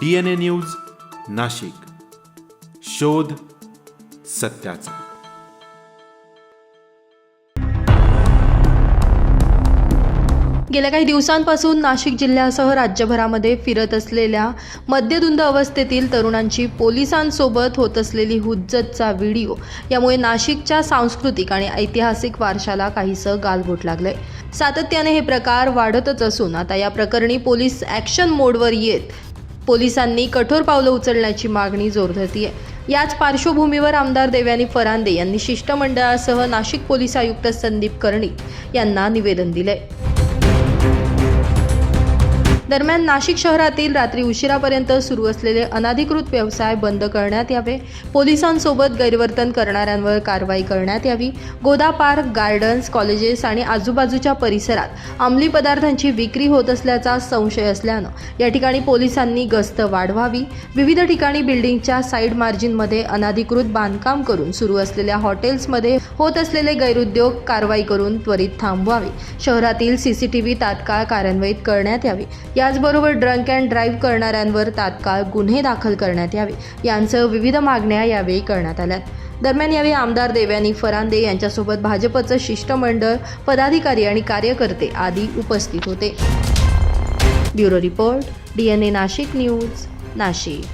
D N A news Nashik. शोध सत्याचा. गेल्या काही दिवसांपासून नाशिक जिल्ह्यासह राज्यभरामध्ये फिरत असलेल्या मद्यधुंद अवस्थेतील तरुणांची पोलिसांसोबत होत असलेली हुज्जतचा व्हिडिओ यामुळे नाशिकच्या सांस्कृतिक आणि ऐतिहासिक वारशाला काहीसं गालबोट लागलंय. सातत्याने हे प्रकार वाढतच असून आता या प्रकरणी पोलीस ॲक्शन मोडवर येत पोलिसांनी कठोर पावलं उचलण्याची मागणी जोर आहे याच पार्श्वभूमीवर आमदार देवयानी फरांदे यांनी शिष्टमंडळासह नाशिक पोलीस आयुक्त संदीप कर्णिक यांना निवेदन दिलंय. दरम्यान नाशिक शहरातील रात्री उशिरापर्यंत सुरू असलेले अनधिकृत व्यवसाय बंद करण्यात यावे. पोलिसांसोबत गैरवर्तन करणाऱ्यांवर कारवाई करण्यात यावी. गोदा पार्क गार्डन्स कॉलेजेस आणि आजूबाजूच्या परिसरात अंमली पदार्थांची विक्री होत असल्याचा संशय असल्यानं या ठिकाणी पोलिसांनी गस्त वाढवावी. विविध ठिकाणी बिल्डिंगच्या साईड मार्जिनमध्ये अनाधिकृत बांधकाम करून सुरू असलेल्या हॉटेल्समध्ये होत असलेले गैरउद्योग कारवाई करून त्वरित थांबवावे. शहरातील सीसीटीव्ही तात्काळ कार्यान्वित करण्यात यावे. याचबरोबर ड्रंक अँड ड्राईव्ह करणाऱ्यांवर तात्काळ गुन्हे दाखल करण्यात यावे. यांसह विविध मागण्या यावेळी करण्यात आल्यात. दरम्यान यावेळी आमदार देवयानी फरांदे यांच्यासोबत भाजपचं शिष्टमंडळ पदाधिकारी आणि कार्यकर्ते आदी उपस्थित होते. Bureau report D N A Nashik news Nashik.